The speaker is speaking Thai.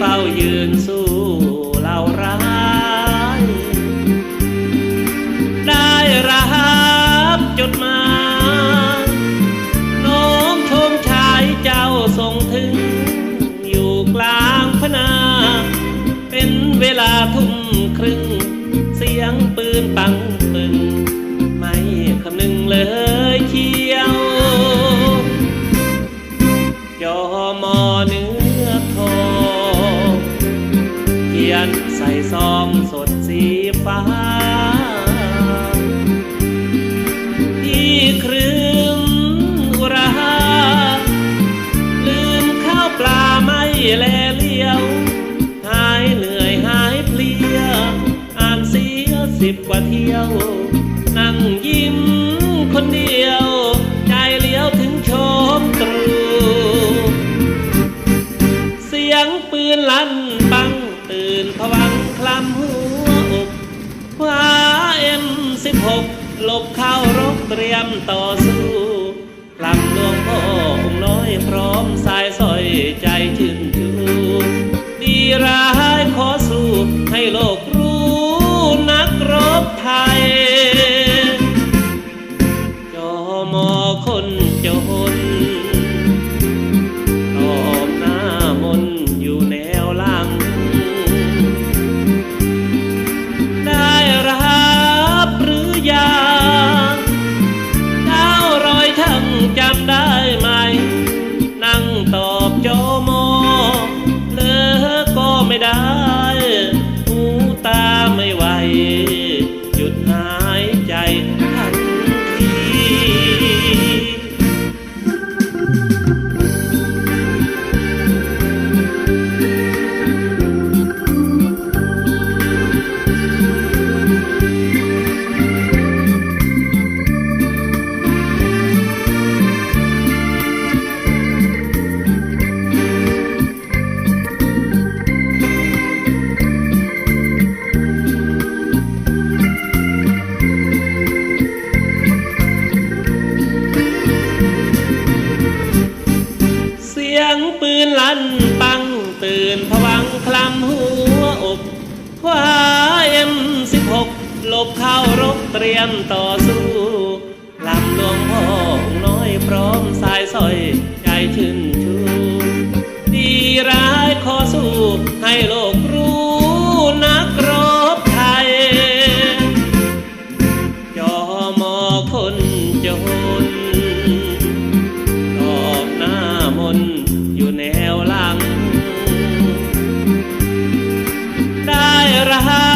เฝ้ายืนสู้เหล่าร้าย ได้รับจดหมายน้องชมชายเจ้าส่งถึง อยู่กลางพนา เป็นเวลาทุ่มครึ่ง เสียงปืนปังปึงไม่คำนึงเลยเชียว จอมอเนื้อียนใส่ซองสดสีฟ้า ที่ครึ้มอุราลืมข้าวปลาไม่แลเลี้ยว หายเหนื่อยหายเพลีย อ่านเสียสิบกว่าเที่ยว นั่งยิ้มคนเดียว ใจเลี้ยวถึงชมตรู เสียงปืนลั่น ลบเข้ารบเตรียมต่อสู้ลำหลวงพ่อองค์น้อยพร้อมสายสอยใจชื่น เลอก็ไม่ได้ ตื่นผวังคลำหัวอกคว้าเอ็มสิบหกหลบเข้ารบเตรียมต่อสู้ลำหลวงพ่องน้อยพร้อมสายสอยใจชื่นชู ดีร้ายขอสู้ให้โลกรู้นักรบไทย จอมอคน ไ